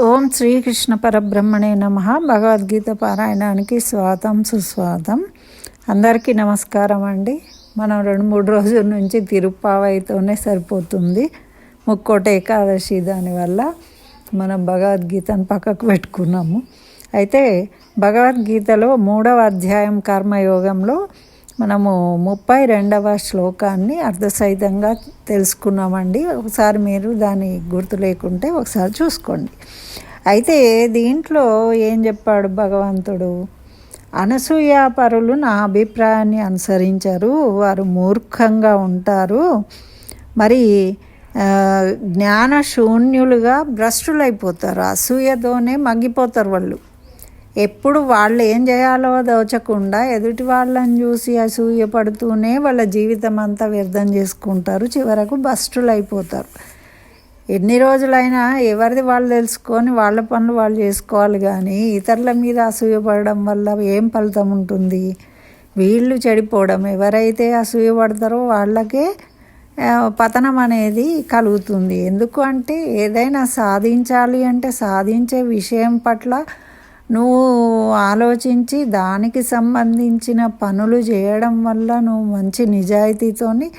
ఓం శ్రీకృష్ణ పరబ్రహ్మణే నమ. భగవద్గీత పారాయణానికి స్వాతం సుస్వాతం అందరికీ నమస్కారం అండి. మనం రెండు మూడు రోజుల నుంచి తిరుప్పావైతోనే సరిపోతుంది. ముక్కోట ఏకాదశి దానివల్ల మనం భగవద్గీతను పక్కకు పెట్టుకున్నాము. అయితే భగవద్గీతలో మూడవ అధ్యాయం కర్మయోగంలో మనము ముప్పై రెండవ శ్లోకాన్ని అర్ధసహితంగా తెలుసుకున్నామండి. ఒకసారి మీరు దాని గుర్తు లేకుంటే ఒకసారి చూసుకోండి. అయితే దీంట్లో ఏం చెప్పాడు భగవంతుడు? అనసూయాపరులు నా అభిప్రాయాన్ని అనుసరించరు వారు మూర్ఖంగా ఉంటారు. మరి జ్ఞాన శూన్యులుగా భ్రష్టులైపోతారు. అసూయతోనే మగ్గిపోతారు వాళ్ళు. ఎప్పుడు వాళ్ళు ఏం చేయాలో దోచకుండా ఎదుటి వాళ్ళని చూసి అసూయపడుతూనే వాళ్ళ జీవితం అంతా వ్యర్థం చేసుకుంటారు. చివరకు బస్టులు అయిపోతారు ఎన్ని రోజులైనా ఎవరిది వాళ్ళు తెలుసుకొని వాళ్ళ పనులు వాళ్ళు చేసుకోవాలి కానీ ఇతరుల మీద అసూయపడడం వల్ల ఏం ఫలితం ఉంటుంది? వీళ్ళు చెడిపోవడం. ఎవరైతే అసూయపడతారో వాళ్ళకే పతనం అనేది కలుగుతుంది. ఎందుకు అంటే ఏదైనా సాధించాలి అంటే సాధించే విషయం పట్ల నువ్వు ఆలోచించి దానికి సంబంధించిన పనులు చేయడం వల్ల నువ్వు మంచి నిజాయితీతోని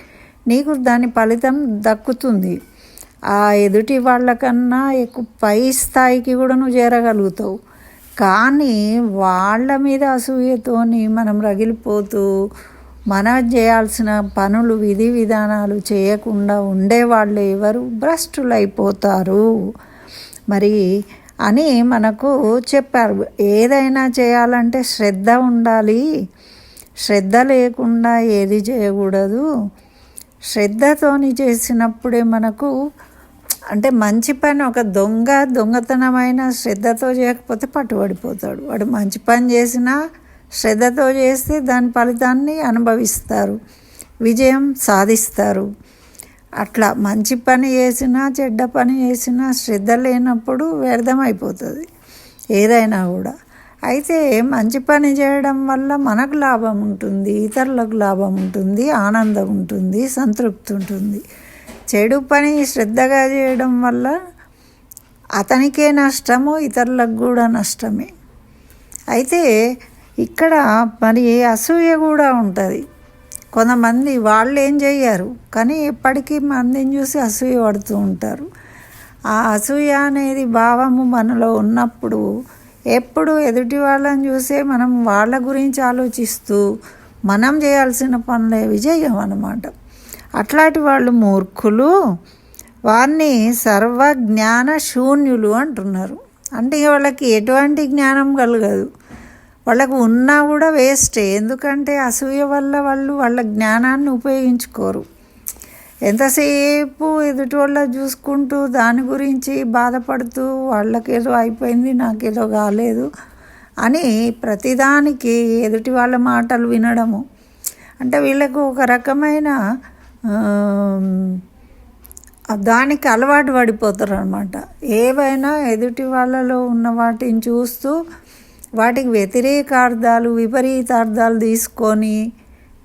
నీకు దాని ఫలితం దక్కుతుంది. ఆ ఎదుటి వాళ్ళకన్నా ఎక్కువ పై స్థాయికి కూడా నువ్వు చేరగలుగుతావు. కానీ వాళ్ళ మీద అసూయతోని మనం రగిలిపోతూ మన చేయాల్సిన పనులు విధి విధానాలు చేయకుండా ఉండేవాళ్ళు ఎవరు? భ్రష్టులైపోతారు. మరి అని మనకు చెప్పారు. ఏదైనా చేయాలంటే శ్రద్ధ ఉండాలి. శ్రద్ధ లేకుండా ఏది చేయకూడదు. శ్రద్ధతోని చేసినప్పుడే మనకు అంటే మంచి పని ఒక దొంగ దొంగతనమైన శ్రద్ధతో చేయకపోతే పట్టుబడిపోతాడు. వాడు మంచి పని చేసినా శ్రద్ధతో చేస్తే దాని ఫలితాన్ని అనుభవిస్తారు. విజయం సాధిస్తారు. అట్లా మంచి పని చేసినా చెడ్డ పని చేసినా శ్రద్ధ లేనప్పుడు వ్యర్థమైపోతుంది ఏదైనా కూడా. అయితే మంచి పని చేయడం వల్ల మనకు లాభం ఉంటుంది ఇతరులకు లాభం ఉంటుంది ఆనందం ఉంటుంది సంతృప్తి ఉంటుంది. చెడు పని శ్రద్ధగా చేయడం వల్ల అతనికే నష్టము ఇతరులకు కూడా నష్టమే. అయితే ఇక్కడ మరి అసూయ కూడా ఉంటుంది. కొంతమంది వాళ్ళు ఏం చేయరు కానీ ఎప్పటికీ మందిని చూసి అసూయ పడుతూ ఉంటారు. ఆ అసూయ అనేది భావము మనలో ఉన్నప్పుడు ఎప్పుడు ఎదుటి వాళ్ళని చూసే మనం వాళ్ళ గురించి ఆలోచిస్తూ మనం చేయాల్సిన పనులే విజయం అనమాట అట్లాంటి వాళ్ళు మూర్ఖులు వారిని సర్వజ్ఞాన శూన్యులు అంటున్నారు. అంటే వాళ్ళకి ఎటువంటి జ్ఞానం కలగదు. వాళ్ళకు ఉన్నా కూడా వేస్టే. ఎందుకంటే అసూయ వల్ల వాళ్ళు వాళ్ళ జ్ఞానాన్ని ఉపయోగించుకోరు. ఎంతసేపు ఎదుటి వాళ్ళ చూసుకుంటూ దాని గురించి బాధపడుతూ వాళ్ళకేదో అయిపోయింది నాకేదో కాలేదు అని ప్రతిదానికి ఎదుటి వాళ్ళ మాటలు వినడము. అంటే వీళ్ళకు ఒక రకమైన దానికి అలవాటు పడిపోతారు అనమాట ఏవైనా ఎదుటి వాళ్ళలో ఉన్న వాటిని చూస్తూ వాటికి వ్యతిరేకార్థాలు విపరీతార్థాలు తీసుకొని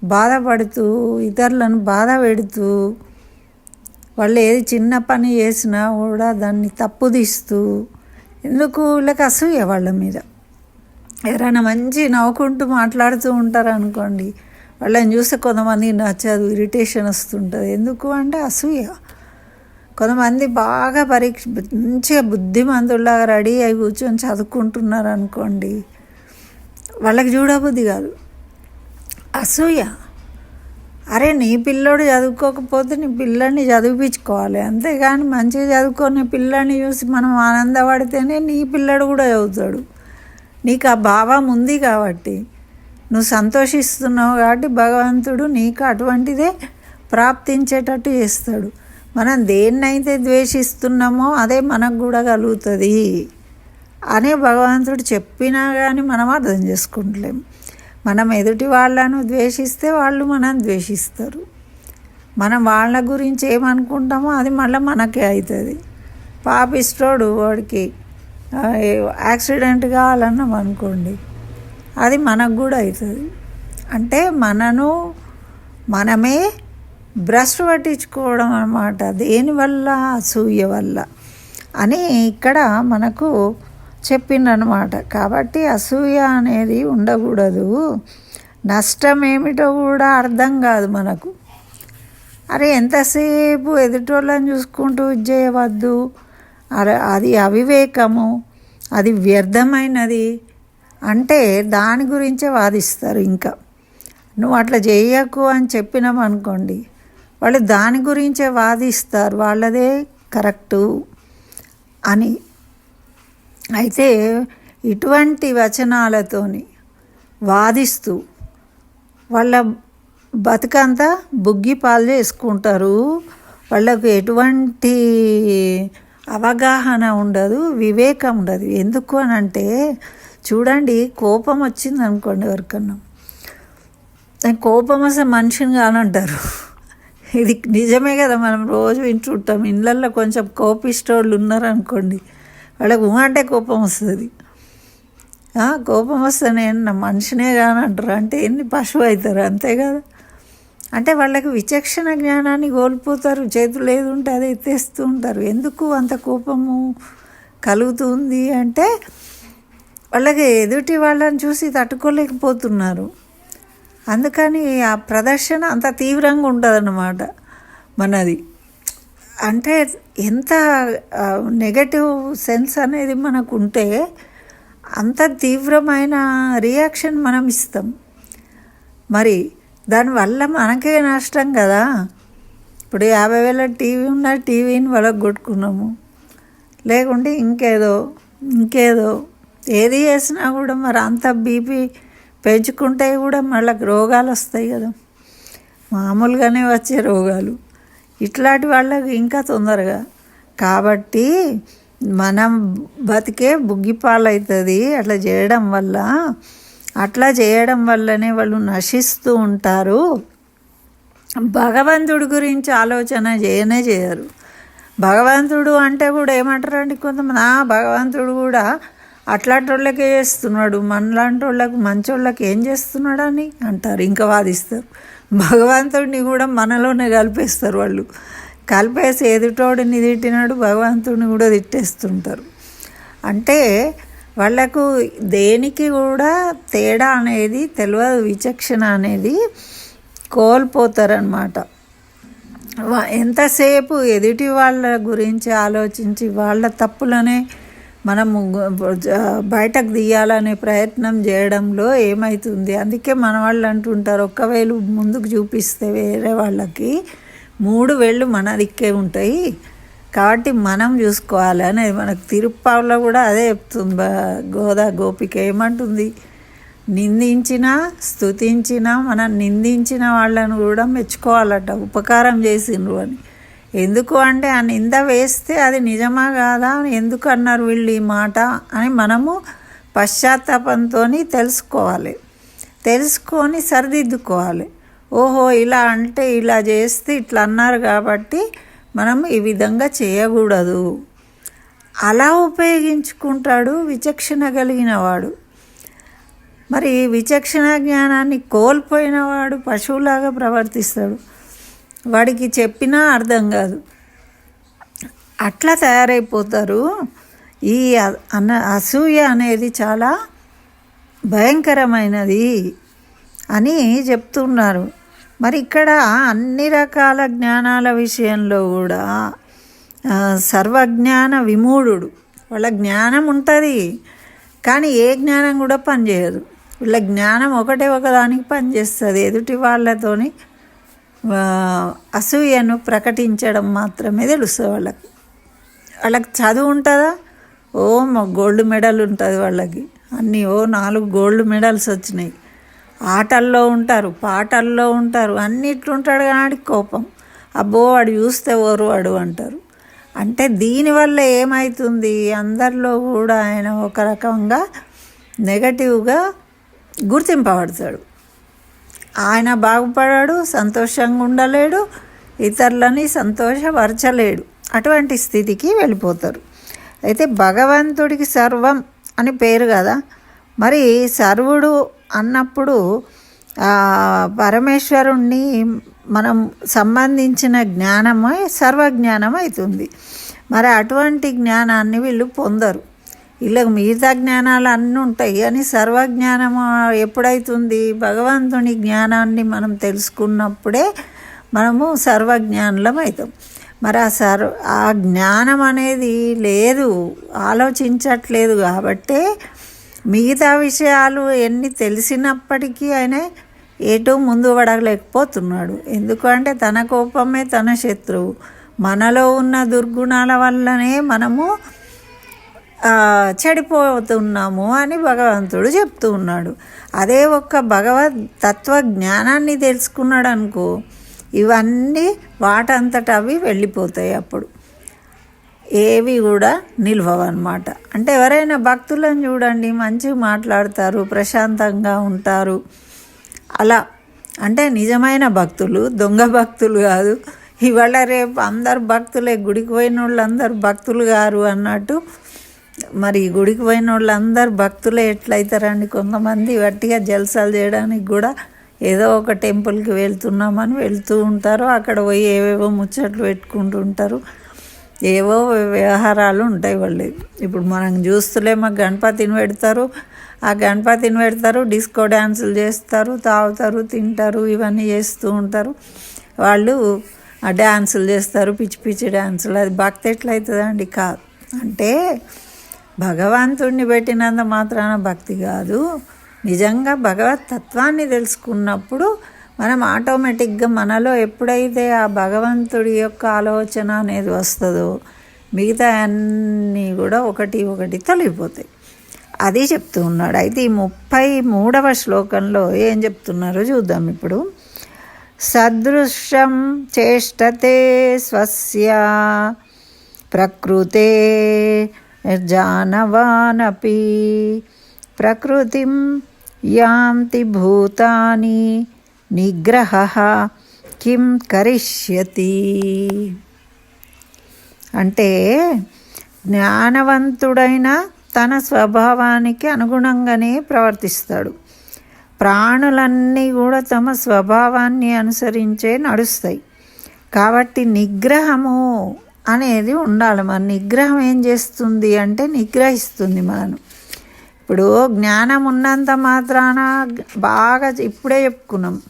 బాధపడుతూ ఇతరులను బాధ పెడుతూ వాళ్ళు ఏది చిన్న పని చేసినా కూడా దాన్ని తప్పుదిస్తూ ఎందుకు వీళ్ళకి అసూయ వాళ్ళ మీద? ఎవరైనా మంచి నవ్వుకుంటూ మాట్లాడుతూ ఉంటారు అనుకోండి వాళ్ళని చూస్తే కొంతమంది నచ్చదు ఇరిటేషన్ వస్తుంటుంది. ఎందుకు అంటే అసూయ. కొంతమంది బాగా పరీక్ష మంచిగా బుద్ధిమంతుల్లాగా రెడీ అయి కూర్చొని చదువుకుంటున్నారు అనుకోండి వాళ్ళకి చూడబుద్ధి కాదు. అసూయ. అరే నీ పిల్లోడు చదువుకోకపోతే నీ పిల్లల్ని చదివించుకోవాలి అంతేగాని మంచిగా చదువుకొని పిల్లని చూసి మనం ఆనందపడితేనే నీ పిల్లడు కూడా చదువుతాడు. నీకు ఆ భావం ఉంది కాబట్టి నువ్వు సంతోషిస్తున్నావు కాబట్టి భగవంతుడు నీకు అటువంటిదే ప్రాప్తించేటట్టు చేస్తాడు. మనం దేన్నైతే ద్వేషిస్తున్నామో అదే మనకు కూడా కలుగుతుంది అనే భగవంతుడు చెప్పినా కానీ మనం అర్థం చేసుకుంటలేం. మనం ఎదుటి వాళ్ళను ద్వేషిస్తే వాళ్ళు మనం ద్వేషిస్తారు. మనం వాళ్ళ గురించి ఏమనుకుంటామో అది మళ్ళీ మనకే అవుతుంది పాపిస్టోడు వాడికి యాక్సిడెంట్ కావాలన్నాం అనుకోండి అది మనకు కూడా అవుతుంది అంటే మనను మనమే బ్రష్ పట్టించుకోవడం అనమాట దేనివల్ల అసూయ వల్ల. అని ఇక్కడ మనకు చెప్పిండనమాట కాబట్టి అసూయ అనేది ఉండకూడదు. నష్టం ఏమిటో కూడా అర్థం కాదు మనకు. అరే ఎంతసేపు ఎదుటోళ్ళని చూసుకుంటూ చేయవద్దు. అరే అది అవివేకము. అది వ్యర్థమైనది అంటే దాని గురించే వాదిస్తారు ఇంకా. నువ్వు అట్లా చేయకు అని చెప్పినాం అనుకోండి వాళ్ళు దాని గురించే వాదిస్తారు. వాళ్ళదే కరెక్టు అని. అయితే ఇటువంటి వచనాలతోని వాదిస్తూ వాళ్ళ బతుకంతా బుగ్గి పాలు చేసుకుంటారు. వాళ్ళకు ఎటువంటి అవగాహన ఉండదు వివేకం ఉండదు. ఎందుకు అని అంటే చూడండి కోపం వచ్చింది అనుకోండి ఎవరికన్నా కోపం వస్తే మనిషిని కానంటారు ఇది నిజమే కదా మనం రోజు వింటుంటాం ఇళ్ళల్లో కొంచెం కోపిష్టోళ్ళు ఉన్నారనుకోండి వాళ్ళకి ఊ అంటే కోపం వస్తుంది. కోపం వస్తే నేను నా మనిషినే కానంటారు? అంటే ఎన్ని పశువు అవుతారు అంతే కదా. అంటే వాళ్ళకి విచక్షణ జ్ఞానాన్ని కోల్పోతారు చేతులు ఏది ఉంటే అది ఎత్తేస్తూ ఉంటారు. ఎందుకు అంత కోపము కలుగుతుంది అంటే వాళ్ళకి ఎదుటి వాళ్ళని చూసి తట్టుకోలేకపోతున్నారు. అందుకని ఆ ప్రదర్శన అంత తీవ్రంగా ఉండదన్నమాట మనది. అంటే ఎంత నెగటివ్ సెన్స్ అనేది మనకు ఉంటే అంత తీవ్రమైన రియాక్షన్ మనం ఇస్తాం. మరి దానివల్ల మనకే నష్టం కదా. ఇప్పుడు యాభై వేల టీవీ ఉన్న టీవీని వాళ్ళకు కొట్టుకున్నాము లేకుంటే ఇంకేదో ఇంకేదో ఏది చేసినా కూడా మరి అంత బీపీ పెంచుకుంటే కూడా మళ్ళీ రోగాలు వస్తాయి కదా. మామూలుగానే వచ్చే రోగాలు. ఇట్లాంటి వాళ్ళకి ఇంకా తొందరగా. కాబట్టి మనం బతికే బుగ్గిపాలవుతుంది అట్లా చేయడం వల్ల అట్లా చేయడం వల్లనే వాళ్ళు నశిస్తూ ఉంటారు. భగవంతుడి గురించి ఆలోచన చేయనే చేయరు. భగవంతుడు అంటే కూడా ఏమంటారండి కొంతమంది? ఆ భగవంతుడు కూడా అట్లాంటి వాళ్ళకే చేస్తున్నాడు మనలాంటి వాళ్ళకి మంచోళ్ళకి ఏం చేస్తున్నాడు అని అంటారు. ఇంకా వాదిస్తారు. భగవంతుడిని కూడా మనలోనే కలిపేస్తారు వాళ్ళు. కలిపేసి ఎదుటోడిని తిట్టినాడు భగవంతుడిని కూడా తిట్టేస్తుంటారు. అంటే వాళ్ళకు దేనికి కూడా తేడా అనేది తెలియదు విచక్షణ అనేది కోల్పోతారనమాట ఎంతసేపు ఎదుటి వాళ్ళ గురించి ఆలోచించి వాళ్ళ తప్పులనే మనము బయటకు తీయాలనే ప్రయత్నం చేయడంలో ఏమవుతుంది అందుకే మన వాళ్ళు అంటుంటారు ఒక్క వేలు ముందుకు చూపిస్తే వేరే వాళ్ళకి మూడు వేళ్ళు మన దిక్కే ఉంటాయి. కాబట్టి మనం చూసుకోవాలి అనేది మనకు తిరుప్పావులో కూడా అదే చెప్తుంది గోదా గోపిక ఏమంటుంది? నిందించిన స్థుతించిన మనం నిందించిన వాళ్ళను కూడా మెచ్చుకోవాలట ఉపకారం చేసిండ్రు అని. ఎందుకు అంటే ఆ నింద వేస్తే అది నిజమా కాదా ఎందుకు అన్నారు వీళ్ళు ఈ మాట అని మనము పశ్చాత్తాపంతో తెలుసుకోవాలి. తెలుసుకొని సరిదిద్దుకోవాలి. ఓహో ఇలా అంటే ఇలా చేస్తే ఇట్లా అన్నారు కాబట్టి మనం ఈ విధంగా చేయకూడదు. అలా ఉపయోగించుకుంటాడు విచక్షణ కలిగినవాడు మరి విచక్షణ జ్ఞానాన్ని కోల్పోయినవాడు పశువులాగా ప్రవర్తిస్తాడు. వాడికి చెప్పినా అర్థం కాదు. అట్లా తయారైపోతారు. ఈ అన్న అసూయ అనేది చాలా భయంకరమైనది అని చెప్తున్నారు. మరి ఇక్కడ అన్ని రకాల జ్ఞానాల విషయంలో కూడా సర్వజ్ఞాన విమూఢుడు. వాళ్ళ జ్ఞానం ఉంటుంది కానీ ఏ జ్ఞానం కూడా పనిచేయదు. వీళ్ళ జ్ఞానం ఒకటే ఒకదానికి పనిచేస్తుంది ఎదుటి వాళ్ళతోని అసూయను ప్రకటించడం మాత్రమే తెలుస్తుంది వాళ్ళకి. వాళ్ళకి చదువు ఉంటుందా? ఓ గోల్డ్ మెడల్ ఉంటుంది వాళ్ళకి. అన్నీ ఓ నాలుగు గోల్డ్ మెడల్స్ వచ్చినాయి. ఆటల్లో ఉంటారు పాటల్లో ఉంటారు అన్నిట్లుంటాడు కానీ కోపం. అబ్బో వాడు చూస్తే ఓరు వాడు అంటారు. అంటే దీనివల్ల ఏమవుతుంది అందరిలో కూడా ఆయన ఒక రకంగా నెగటివ్గా గుర్తింపబడతాడు. ఆయన బాగుపడాడు సంతోషంగా ఉండలేడు ఇతరులని సంతోషపరచలేడు. అటువంటి స్థితికి వెళ్ళిపోతారు. అయితే భగవంతుడికి సర్వం అని పేరు కదా. మరి సర్వుడు అన్నప్పుడు పరమేశ్వరుణ్ణి మనం సంబంధించిన జ్ఞానమే సర్వజ్ఞానం అవుతుంది మరి అటువంటి జ్ఞానాన్ని వీళ్ళు పొందరు. ఇలా మిగతా జ్ఞానాలు అన్నీ ఉంటాయి. కానీ సర్వజ్ఞానం ఎప్పుడైతుంది? భగవంతుని జ్ఞానాన్ని మనం తెలుసుకున్నప్పుడే మనము సర్వజ్ఞానులం అవుతాం. మరి ఆ సర్వ ఆ జ్ఞానం అనేది లేదు ఆలోచించట్లేదు కాబట్టే మిగతా విషయాలు ఎన్ని తెలిసినప్పటికీ ఆయన ఏటో ముందు పడగలేకపోతున్నాడు ఎందుకంటే తన కోపమే తన శత్రువు. మనలో ఉన్న దుర్గుణాల వల్లనే మనము చెడిపోతున్నాము అని భగవంతుడు చెప్తూ ఉన్నాడు. అదే ఒక్క భగవత్ తత్వ జ్ఞానాన్ని తెలుసుకున్నాడు అనుకో ఇవన్నీ వాటంతట అవి వెళ్ళిపోతాయి అప్పుడు. ఏవి కూడా నిల్వవన్నమాట. అంటే ఎవరైనా భక్తులను చూడండి మంచిగా మాట్లాడతారు ప్రశాంతంగా ఉంటారు. అలా. అంటే నిజమైన భక్తులు దొంగ భక్తులు కాదు. ఇవాళ రేపు అందరు భక్తులే గుడికి పోయిన వాళ్ళు అందరు భక్తులు గారు అన్నట్టు మరి గుడికి పోయిన వాళ్ళందరూ అందరు భక్తులే ఎట్లయితారండి? కొంతమంది వట్టిగా జల్సాలు చేయడానికి కూడా ఏదో ఒక టెంపుల్కి వెళ్తున్నామని వెళ్తూ ఉంటారు. అక్కడ పోయి ఏవేవో ముచ్చట్లు పెట్టుకుంటూ ఉంటారు ఏవో వ్యవహారాలు ఉంటాయి వాళ్ళు ఇప్పుడు మనం చూస్తులే మాకు గణపతిని పెడతారు. ఆ గణపతిని పెడతారు డిస్కో డ్యాన్సులు చేస్తారు తాగుతారు తింటారు ఇవన్నీ చేస్తూ ఉంటారు. వాళ్ళు ఆ డ్యాన్సులు చేస్తారు పిచ్చి పిచ్చి డ్యాన్సులు అది భక్తి ఎట్లయితుందండి? కాదు అంటే భగవంతుడిని పెట్టినంత మాత్రాన భక్తి కాదు. నిజంగా భగవత్ తత్వాన్ని తెలుసుకున్నప్పుడు మనం ఆటోమేటిక్గా మనలో ఎప్పుడైతే ఆ భగవంతుడి యొక్క ఆలోచన అనేది వస్తుందో మిగతా అన్నీ కూడా ఒకటి ఒకటి తొలగిపోతాయి. అది చెప్తూ ఉన్నాడు. అయితే ఈ ముప్పై మూడవ శ్లోకంలో ఏం చెప్తున్నారో చూద్దాం ఇప్పుడు. సదృశం చేష్టతే స్వస్య ప్రకృతే జానవానపి ప్రకృతిం యాంతి భూతాని నిగ్రహ కిం కరిష్యతి అంటే జ్ఞానవంతుడైన తన స్వభావానికి అనుగుణంగానే ప్రవర్తిస్తాడు. ప్రాణులన్నీ కూడా తమ స్వభావాన్ని అనుసరించే నడుస్తాయి. కాబట్టి నిగ్రహము అనేది ఉండాలి. మన నిగ్రహం ఏం చేస్తుంది అంటే నిగ్రహిస్తుంది మనను. ఇప్పుడు జ్ఞానం ఉన్నంత మాత్రాన బాగా ఇప్పుడే చెప్పుకున్నాం.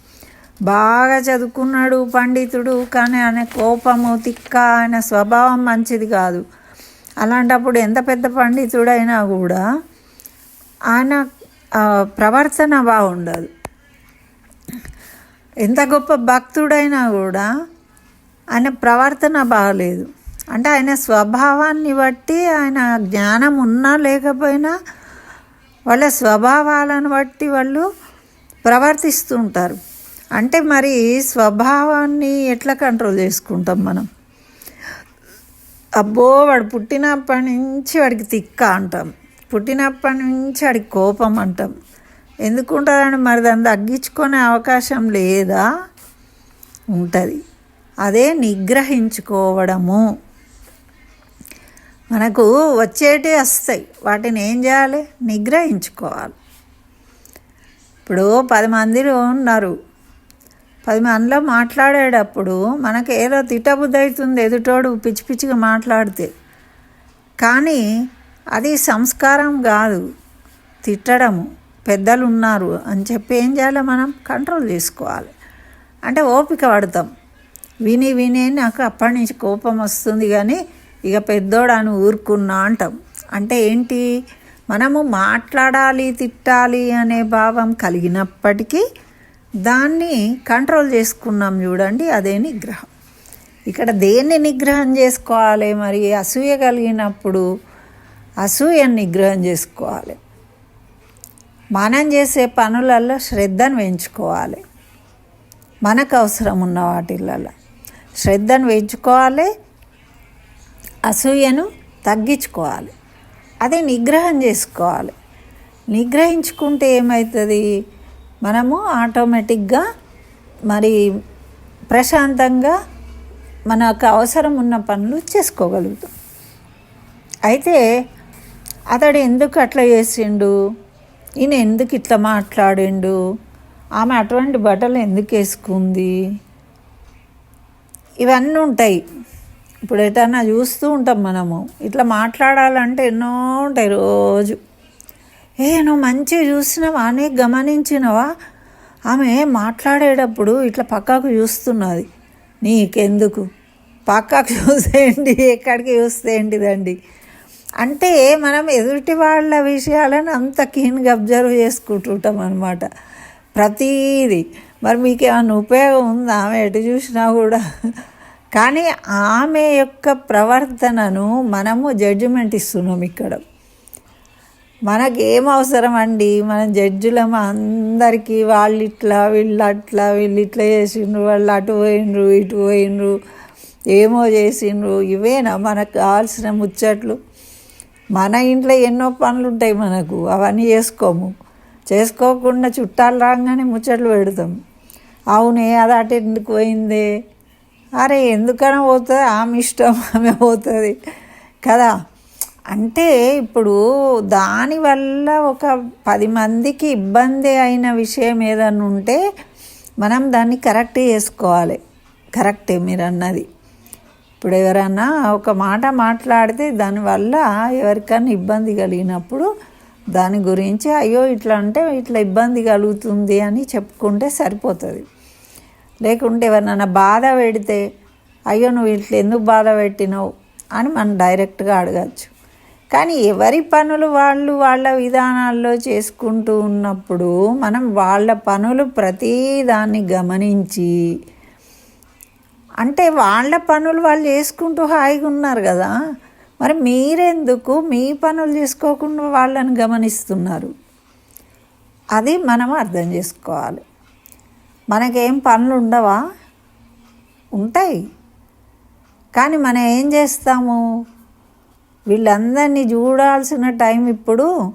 బాగా చదువుకున్నాడు పండితుడు కానీ ఆయన కోపము తిక్క ఆయన స్వభావం మంచిది కాదు. అలాంటప్పుడు ఎంత పెద్ద పండితుడైనా కూడా ఆయన ప్రవర్తన బాగుండదు. ఎంత గొప్ప భక్తుడైనా కూడా ఆయన ప్రవర్తన బాగలేదు అంటే ఆయన స్వభావాన్ని బట్టి ఆయన జ్ఞానం ఉన్నా లేకపోయినా వాళ్ళ స్వభావాలను బట్టి వాళ్ళు ప్రవర్తిస్తూ ఉంటారు. అంటే మరి స్వభావాన్ని ఎట్లా కంట్రోల్ చేసుకుంటాం మనం? అబ్బో వాడు పుట్టినప్పటి నుంచి వాడికి తిక్క అంటాం. పుట్టినప్పటి నుంచి వాడికి కోపం అంటాం. ఎందుకుంటుందని మరి దాన్ని తగ్గించుకునే అవకాశం లేదా? ఉంటుంది. అదే నిగ్రహించుకోవడము. మనకు వచ్చేటి వస్తాయి. వాటిని ఏం చేయాలి? నిగ్రహించుకోవాలి. ఇప్పుడు పది మందిలో ఉన్నారు. పది మందిలో మాట్లాడేటప్పుడు మనకు ఏదో తిట్టబుద్ధి అవుతుంది ఎదుటోడు పిచ్చి పిచ్చిగా మాట్లాడితే. కానీ అది సంస్కారం కాదు. తిట్టడము. పెద్దలు ఉన్నారు అని చెప్పి ఏం చేయాలి మనం? కంట్రోల్ చేసుకోవాలి అంటే ఓపిక పడతాం. విని విని నాకు అప్పటి నుంచి కోపం వస్తుంది కానీ ఇక పెద్దోడు ఊరుకున్నా అంటాం. అంటే ఏంటి? మనము మాట్లాడాలి తిట్టాలి అనే భావం కలిగినప్పటికీ దాన్ని కంట్రోల్ చేసుకున్నాం చూడండి అదే నిగ్రహం. ఇక్కడ దేన్ని నిగ్రహం చేసుకోవాలి? మరి అసూయ కలిగినప్పుడు అసూయను నిగ్రహం చేసుకోవాలి. మనం చేసే పనులలో శ్రద్ధను పెంచుకోవాలి. మనకు అవసరం ఉన్న వాటిలలో శ్రద్ధను పెంచుకోవాలి అసూయను తగ్గించుకోవాలి. అదే నిగ్రహం చేసుకోవాలి. నిగ్రహించుకుంటే ఏమవుతుంది మనము ఆటోమేటిక్గా మరి ప్రశాంతంగా మనకు అవసరం ఉన్న పనులు చేసుకోగలుగుతాం. అయితే అతడు ఎందుకు అట్లా చేసిండు? ఈయన ఎందుకు ఇట్లా మాట్లాడిండు? ఆమె అటువంటి బట్టలు ఎందుకు వేసుకుంది? ఇవన్నీ ఉంటాయి. ఇప్పుడు ఎటన్నా చూస్తూ ఉంటాం మనము. ఇట్లా మాట్లాడాలంటే ఎన్నో ఉంటాయి రోజు. ఏ నువ్వు మంచిగా చూసినావా? అని గమనించినవా? ఆమె మాట్లాడేటప్పుడు ఇట్లా పక్కకు చూస్తున్నది. నీకెందుకు? పక్కకు చూసేయండి ఎక్కడికి చూస్తే ఏంటిదండి? అంటే మనం ఎదుటి వాళ్ళ విషయాలను అంత కీన్గా అబ్జర్వ్ చేసుకుంటుంటాం అనమాట ప్రతీది. మరి మీకు ఏమైనా ఉపయోగం ఉందా? ఆమె ఎటు చూసినా కూడా. కానీ ఆమె యొక్క ప్రవర్తనను మనము జడ్జిమెంట్ ఇస్తున్నాం ఇక్కడ. మనకేం అవసరం అండి మన జడ్జులం అందరికీ వాళ్ళు ఇట్లా వీళ్ళు అట్లా వీళ్ళు ఇట్లా చేసిండ్రు వాళ్ళు అటు పోయిండ్రు ఇటు పోయిండ్రు ఏమో చేసిండ్రు ఇవేనా మనకు కావాల్సిన ముచ్చట్లు? మన ఇంట్లో ఎన్నో పనులు ఉంటాయి మనకు అవన్నీ చేసుకోము. చేసుకోకుండా చుట్టాలు రాగానే ముచ్చట్లు పెడతాం. అవునే అది అటు ఎందుకు పోయిందే? అరే ఎందుకైనా పోతుంది? ఆమె ఇష్టం ఆమె పోతుంది. కదా? అంటే ఇప్పుడు దానివల్ల ఒక పది మందికి ఇబ్బంది అయిన విషయం ఏదన్నా ఉంటే మనం దాన్ని కరెక్ట్ చేసుకోవాలి. కరెక్టే మీరు అన్నది. ఇప్పుడు ఎవరన్నా ఒక మాట మాట్లాడితే దానివల్ల ఎవరికైనా ఇబ్బంది కలిగినప్పుడు దాని గురించి అయ్యో ఇట్లా అంటే ఇట్లా ఇబ్బంది కలుగుతుంది అని చెప్పుకుంటే సరిపోతుంది. లేకుంటే ఎవరినైనా బాధ పెడితే అయ్యో నువ్వు ఇట్లా ఎందుకు బాధ పెట్టినావు? అని మనం డైరెక్ట్గా అడగచ్చు. కానీ ఎవరి పనులు వాళ్ళు వాళ్ళ విధానాల్లో చేసుకుంటూ ఉన్నప్పుడు మనం వాళ్ళ పనులు ప్రతిదాన్ని గమనించి అంటే వాళ్ళ పనులు వాళ్ళు చేసుకుంటూ హాయిగా ఉన్నారు కదా. మరి మీరెందుకు మీ పనులు చేసుకోకుండా వాళ్ళని గమనిస్తున్నారు? అది మనం అర్థం చేసుకోవాలి. మనకేం పనులు ఉండవా? ఉంటాయి. కానీ మనం ఏం చేస్తాము? వీళ్ళందరినీ చూడాల్సిన టైం ఇప్పుడు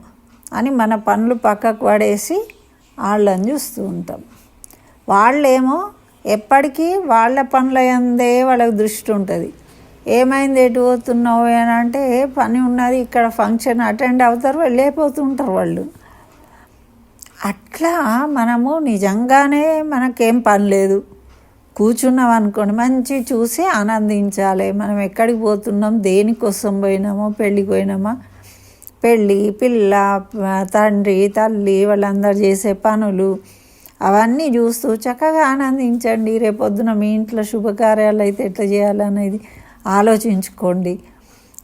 అని మన పనులు పక్కకు పడేసి వాళ్ళని చూస్తూ ఉంటాం. వాళ్ళేమో ఎప్పటికీ వాళ్ళ పనుల ఎందే వాళ్ళకి దృష్టి ఉంటుంది. ఏమైంది ఎటు పోతున్నావు అని అంటే పని ఉన్నది ఇక్కడ ఫంక్షన్ అటెండ్ అవుతారు వెళ్ళిపోతుంటారు వాళ్ళు. అట్లా మనము నిజంగానే మనకేం పని లేదు. కూర్చున్నాం అనుకోండి మంచి చూసి ఆనందించాలి. మనం ఎక్కడికి పోతున్నాం దేనికోసం పోయినామో పెళ్ళికి పోయినామా? పెళ్ళి పిల్ల తండ్రి తల్లి వాళ్ళందరూ చేసే పనులు అవన్నీ చూస్తూ చక్కగా ఆనందించండి. రేపొద్దున మీ ఇంట్లో శుభకార్యాలు అయితే ఎట్లా చేయాలనేది ఆలోచించుకోండి.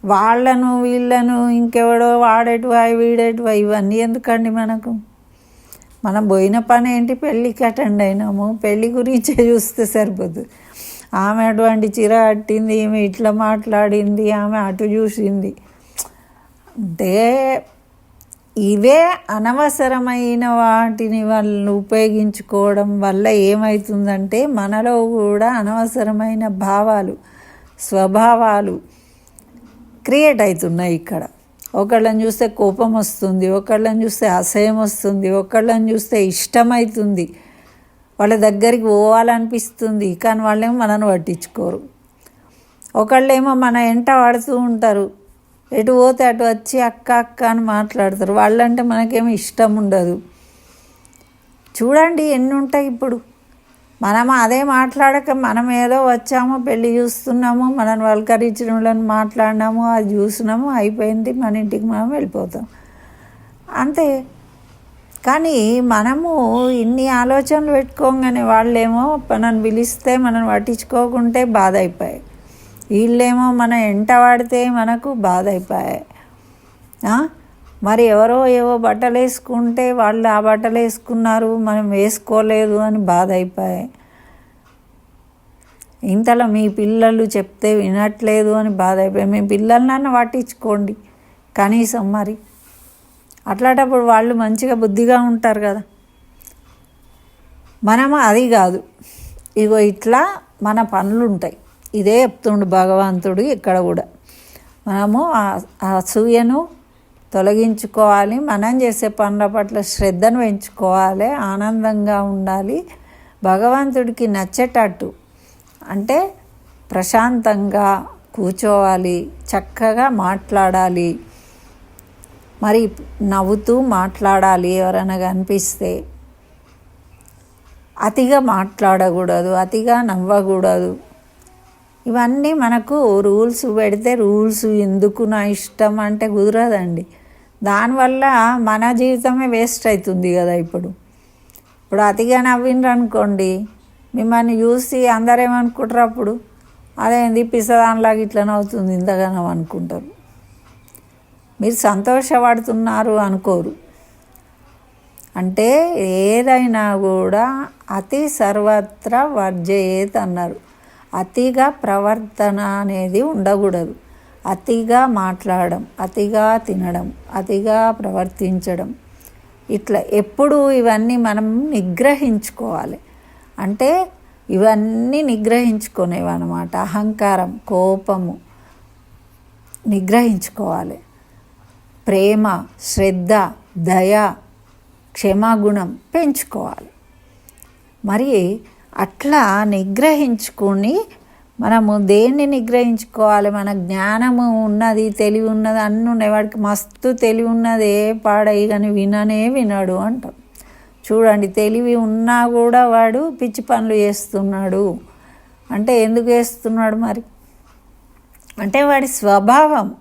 వాళ్ళను వీళ్ళను ఇంకెవడో వాడేటివా వీడేటివా ఇవన్నీ ఎందుకండి మనకు? మనం పోయిన పని ఏంటి? పెళ్ళికి అటెండ్ అయినాము. పెళ్ళి గురించే చూస్తే సరిపోదు. ఆమె అటువంటి చీర కట్టింది ఈమె ఇట్లా మాట్లాడింది ఆమె అటు చూసింది. అంటే ఇవే అనవసరమైన వాటిని వాళ్ళు ఉపయోగించుకోవడం వల్ల ఏమవుతుందంటే మనలో కూడా అనవసరమైన భావాలు స్వభావాలు క్రియేట్ అవుతున్నాయి ఇక్కడ. ఒకళ్ళని చూస్తే కోపం వస్తుంది ఒకళ్ళని చూస్తే అసహ్యం వస్తుంది ఒకళ్ళని చూస్తే ఇష్టమవుతుంది వాళ్ళ దగ్గరికి పోవాలనిపిస్తుంది కానీ వాళ్ళేమో మనను పట్టించుకోరు. ఒకళ్ళేమో మన ఎంట పడుతూ ఉంటారు. ఎటు పోతే అటు వచ్చి అక్క అక్క అని మాట్లాడతారు. వాళ్ళంటే మనకేమో ఇష్టం ఉండదు. చూడండి ఎన్ని ఉంటాయి ఇప్పుడు. మనం అదే మాట్లాడక మనం ఏదో వచ్చాము పెళ్ళి చూస్తున్నాము మనం వల్కరించిన వాళ్ళని మాట్లాడినాము అది చూసినాము అయిపోయింది మన ఇంటికి మనం వెళ్ళిపోతాం. అంతే. కానీ మనము ఇన్ని ఆలోచనలు పెట్టుకోగానే వాళ్ళేమో మనల్ని పిలిస్తే మనం పట్టించుకోకుంటే బాధ అయిపోయాయి వీళ్ళేమో మన ఎంట వాడితే మనకు బాధ అయిపోయాయి మరి ఎవరో ఏవో బట్టలు వేసుకుంటే వాళ్ళు ఆ బట్టలు వేసుకున్నారు మనం వేసుకోలేదు అని బాధ అయిపోయాయి. ఇంతలో మీ పిల్లలు చెప్తే వినట్లేదు అని బాధ అయిపోయాయి. మీ పిల్లలనన్నా పట్టించుకోండి కనీసం మరి. అట్లాంటప్పుడు వాళ్ళు మంచిగా బుద్ధిగా ఉంటారు కదా. మనము అది కాదు. ఇగో ఇట్లా మన పనులు ఉంటాయి ఇదే చెప్తుండు భగవంతుడు ఇక్కడ కూడా. మనము ఆ అసూయను తొలగించుకోవాలి. మనం చేసే పనుల పట్ల శ్రద్ధను పెంచుకోవాలి. ఆనందంగా ఉండాలి. భగవంతుడికి నచ్చేటట్టు అంటే ప్రశాంతంగా కూర్చోవాలి. చక్కగా మాట్లాడాలి. మరి నవ్వుతూ మాట్లాడాలి ఎవరైనా కనిపిస్తే. అతిగా మాట్లాడకూడదు. అతిగా నవ్వకూడదు. ఇవన్నీ మనకు రూల్స్ పెడితే రూల్స్ ఎందుకు నా ఇష్టం అంటే కుదరదండి. దానివల్ల మన జీవితమే వేస్ట్ అవుతుంది కదా ఇప్పుడు. ఇప్పుడు అతిగా నవ్విండ్రు అనుకోండి మిమ్మల్ని చూసి అందరేమనుకుంటారు అప్పుడు? అదేంది పిసదానిలాగా ఇట్లనే అవుతుంది ఇంతగానో అనుకుంటారు. మీరు సంతోషపడుతున్నారు అనుకోరు. అంటే ఏదైనా కూడా అతి సర్వత్ర వర్జయేత్ అన్నారు. అతిగా ప్రవర్తన అనేది ఉండకూడదు. అతిగా మాట్లాడడం అతిగా తినడం అతిగా ప్రవర్తించడం. ఇట్లా ఎప్పుడు ఇవన్నీ మనం నిగ్రహించుకోవాలి. అంటే ఇవన్నీ నిగ్రహించుకునేవి అనమాట అహంకారం కోపము నిగ్రహించుకోవాలి. ప్రేమ శ్రద్ధ దయ క్షమాగుణం పెంచుకోవాలి. మరి అట్లా నిగ్రహించుకొని మనము దేన్ని నిగ్రహించుకోవాలి? మన జ్ఞానము ఉన్నది తెలివి ఉన్నది అన్నీ ఉన్నాయి వాడికి మస్తు తెలివి ఉన్నది ఏ పాడయి కానీ విననే వినడు అంటాం. చూడండి తెలివి ఉన్నా కూడా వాడు పిచ్చి పనులు చేస్తున్నాడు. అంటే ఎందుకు చేస్తున్నాడు మరి? అంటే వాడి స్వభావం.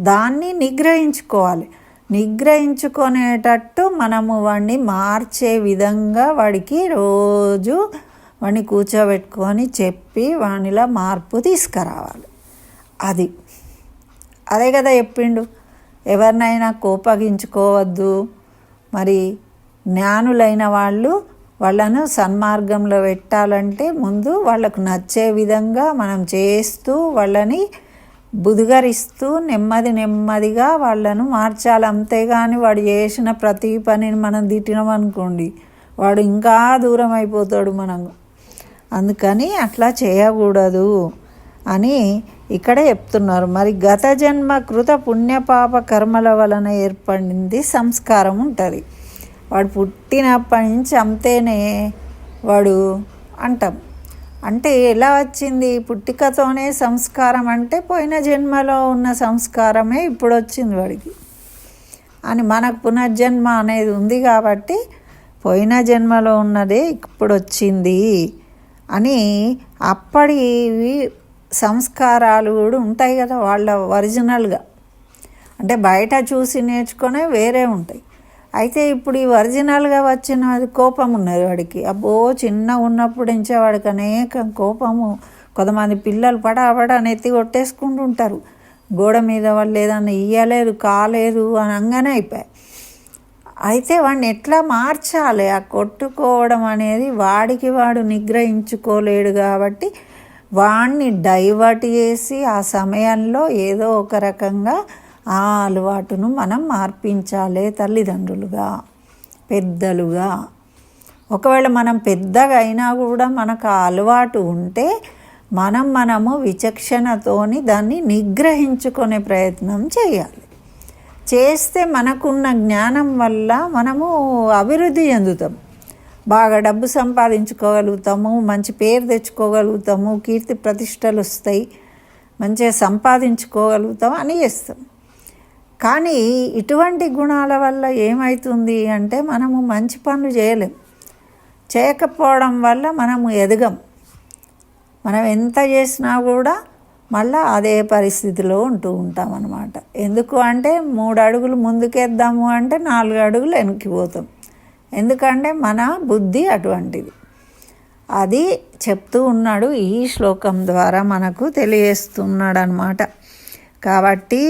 దాన్ని నిగ్రహించుకోవాలి. నిగ్రహించుకునేటట్టు మనము వాడిని మార్చే విధంగా వాడికి రోజు వాడిని కూర్చోబెట్టుకొని చెప్పి వానిలా మార్పు తీసుకురావాలి. అది. అదే కదా చెప్పిండు. ఎవరినైనా కోపగించుకోవద్దు. మరి జ్ఞానులైన వాళ్ళు వాళ్ళను సన్మార్గంలో పెట్టాలంటే ముందు వాళ్ళకు నచ్చే విధంగా మనం చేస్తూ వాళ్ళని బుధుగరిస్తూ నెమ్మది నెమ్మదిగా వాళ్ళను మార్చాలి. అంతేగాని వాడు చేసిన ప్రతి పనిని మనం తిట్టినాం అనుకోండి వాడు ఇంకా దూరం అయిపోతాడు మనం అందుకని అట్లా చేయకూడదు అని ఇక్కడ చెప్తున్నారు. మరి గత జన్మ కృత పుణ్యపాప కర్మల వలన ఏర్పడింది సంస్కారం ఉంటుంది. వాడు పుట్టినప్పటి నుంచి అంతేనే వాడు అంటాం. అంటే ఎలా వచ్చింది? పుట్టికతోనే సంస్కారం అంటే పోయిన జన్మలో ఉన్న సంస్కారమే ఇప్పుడు వచ్చింది వాడికి. అని మనకు పునర్జన్మ అనేది ఉంది కాబట్టి పోయిన జన్మలో ఉన్నదే ఇప్పుడు వచ్చింది. అని అప్పటి సంస్కారాలు కూడా ఉంటాయి కదా వాళ్ళ ఒరిజినల్గా. అంటే బయట చూసి నేర్చుకునే వేరే ఉంటాయి. అయితే ఇప్పుడు ఈ ఒరిజినల్గా వచ్చిన కోపం ఉన్నది వాడికి. అబ్బో చిన్న ఉన్నప్పుడు నుంచే వాడికి అనేక కోపము. కొంతమంది పిల్లలు పడాపడ నెత్తి కొట్టేసుకుంటుంటారు గోడ మీద వాళ్ళు ఏదన్నా ఇయ్యలేదు కాలేదు అని అయిపోయాయి అయితే వాడిని ఎట్లా మార్చాలి? ఆ కొట్టుకోవడం అనేది వాడికి వాడు నిగ్రహించుకోలేడు కాబట్టి వాణ్ణి డైవర్ట్ చేసి ఆ సమయంలో ఏదో ఒక రకంగా ఆ అలవాటును మనం మార్పించాలి తల్లిదండ్రులుగా పెద్దలుగా. ఒకవేళ మనం పెద్దగా అయినా కూడా మనకు ఆ అలవాటు ఉంటే మనం మనము విచక్షణతోని దాన్ని నిగ్రహించుకునే ప్రయత్నం చేయాలి. చేస్తే మనకున్న జ్ఞానం వల్ల మనము అభివృద్ధి చెందుతాం. బాగా డబ్బు సంపాదించుకోగలుగుతాము మంచి పేరు తెచ్చుకోగలుగుతాము కీర్తి ప్రతిష్టలు వస్తాయి మంచిగా సంపాదించుకోగలుగుతాం అని చేస్తాం. కానీ ఇటువంటి గుణాల వల్ల ఏమవుతుంది అంటే మనము మంచి పనులు చేయలేం. చేయకపోవడం వల్ల మనము ఎదగం. మనం ఎంత చేసినా కూడా మళ్ళీ అదే పరిస్థితిలో ఉంటూ ఉంటాం అన్నమాట ఎందుకు అంటే మూడు అడుగులు ముందుకేద్దాము అంటే నాలుగు అడుగులు వెనక్కిపోతాం ఎందుకంటే మన బుద్ధి అటువంటిది. అది చెప్తూ ఉన్నాడు ఈ శ్లోకం ద్వారా మనకు తెలియజేస్తున్నాడు అనమాట కాబట్టి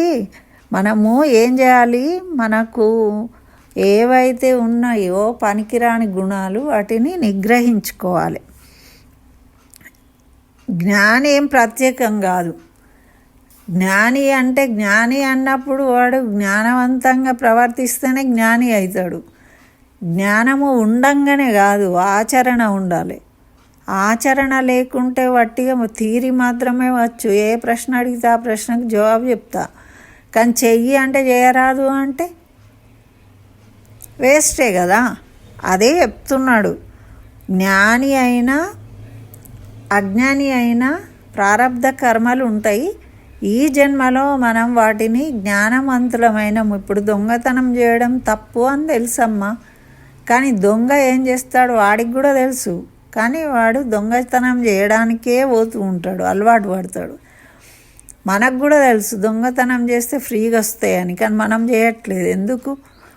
మనము ఏం చేయాలి? మనకు ఏవైతే ఉన్నాయో పనికిరాని గుణాలు వాటిని నిగ్రహించుకోవాలి. జ్ఞాని ఏం ప్రత్యేకం కాదు. జ్ఞాని అంటే జ్ఞాని అన్నప్పుడు వాడు జ్ఞానవంతంగా ప్రవర్తిస్తేనే జ్ఞాని అవుతాడు. జ్ఞానము ఉండంగానే కాదు ఆచరణ ఉండాలి. ఆచరణ లేకుంటే వట్టిగా తీరి మాత్రమే వచ్చు. ఏ ప్రశ్న అడిగితే ఆ ప్రశ్నకు జవాబు చెప్తా. కానీ చెయ్యి అంటే చేయరాదు అంటే వేస్టే కదా. అదే చెప్తున్నాడు. జ్ఞాని అయినా అజ్ఞాని అయినా ప్రారంధ కర్మలు ఉంటాయి. ఈ జన్మలో మనం వాటిని జ్ఞానవంతులమైన ఇప్పుడు దొంగతనం చేయడం తప్పు అని తెలుసమ్మా. కానీ దొంగ ఏం చేస్తాడు? వాడికి కూడా తెలుసు. కానీ వాడు దొంగతనం చేయడానికే పోతూ ఉంటాడు అలవాటు పడతాడు. మనకు కూడా తెలుసు దొంగతనం చేస్తే ఫ్రీగా వస్తాయని. కానీ మనం చేయట్లేదు. ఎందుకు?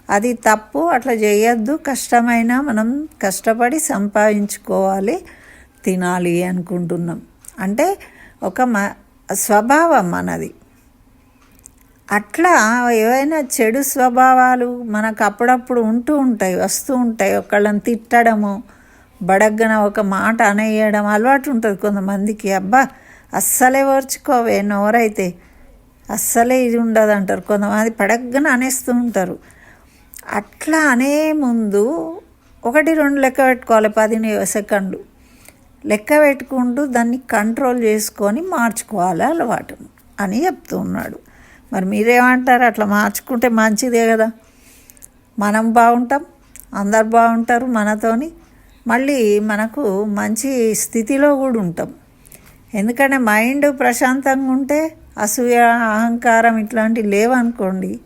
అది తప్పు అట్లా చేయొద్దు. కష్టమైనా మనం కష్టపడి సంపాదించుకోవాలి. తినాలి అనుకుంటున్నాం. అంటే ఒక మ స్వభావం మనది. అట్లా ఏవైనా చెడు స్వభావాలు మనకు అప్పుడప్పుడు ఉంటూ ఉంటాయి వస్తూ ఉంటాయి. ఒకళ్ళని తిట్టడము బడగ్గన ఒక మాట అనేయడం అలవాటు ఉంటుంది కొంతమందికి. అబ్బా అస్సలే ఓర్చుకోవే నోరైతే. అస్సలే ఇది ఉండదు అంటారు. కొంతమంది పడగ్గన అనేస్తూ ఉంటారు. అట్లా అనే ముందు ఒకటి రెండు లెక్క పెట్టుకోవాలి పది సెకండ్లు. లెక్క పెట్టుకుంటూ దాన్ని కంట్రోల్ చేసుకొని మార్చుకోవాలి అలవాటును అని చెప్తూ ఉన్నాడు. మరి మీరేమంటారు? అట్లా మార్చుకుంటే మంచిదే కదా. మనం బాగుంటాం అందరు బాగుంటారు మనతోని. మళ్ళీ మనకు మంచి స్థితిలో కూడా ఉంటాం. ఎందుకంటే మైండ్ ప్రశాంతంగా ఉంటే అసూయ అహంకారం ఇట్లాంటివి లేవనుకోండి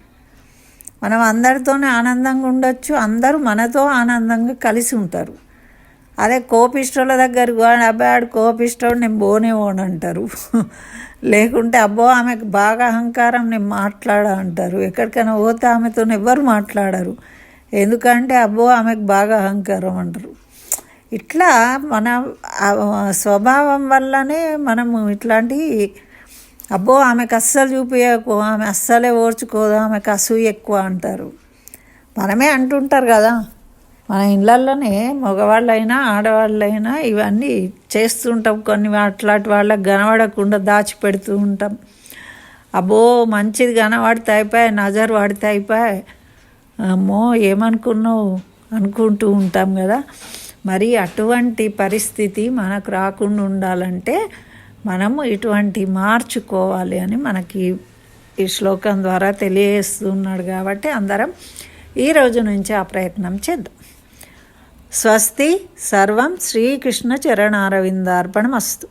మనం అందరితోనే ఆనందంగా ఉండొచ్చు అందరూ మనతో ఆనందంగా కలిసి ఉంటారు. అదే కోపిష్టోళ్ళ దగ్గర పోయి, అబ్బాయి ఆడు కోపిష్టోడు నేను పోనే అంటారు. లేకుంటే అబ్బో ఆమెకు బాగా అహంకారం నేను మాట్లాడ అంటారు. ఎక్కడికైనా పోతే ఆమెతో ఎవ్వరు మాట్లాడరు. ఎందుకంటే అబ్బో ఆమెకు బాగా అహంకారం అంటారు. ఇట్లా మన స్వభావం వల్లనే మనము ఇట్లాంటి అబ్బో ఆమెకు అస్సలు చూపించకు ఆమె అస్సలే ఓర్చుకోదు ఆమెకు అసూయ ఎక్కువ అంటారు. మనమే అంటుంటారు కదా. మన ఇళ్ళల్లోనే మగవాళ్ళైనా ఆడవాళ్ళైనా ఇవన్నీ చేస్తుంటాం. కొన్ని అట్లాంటి వాళ్ళకి కనబడకుండా దాచిపెడుతూ ఉంటాం. అబ్బో మంచిది కనబడితే అయిపోయి నజర్ పడితే అయిపోయి. అమ్మో ఏమనుకున్నావు? అనుకుంటూ ఉంటాం కదా. మరి అటువంటి పరిస్థితి మనకు రాకుండా ఉండాలంటే మనము ఇటువంటి మార్చుకోవాలి అని మనకి ఈ శ్లోకం ద్వారా తెలియజేస్తున్నాడు కాబట్టి అందరం ఈ రోజు నుంచి ఆ ప్రయత్నం చేద్దాం. స్వస్తి సర్వం శ్రీకృష్ణ చరణారవిందార్పణమస్తు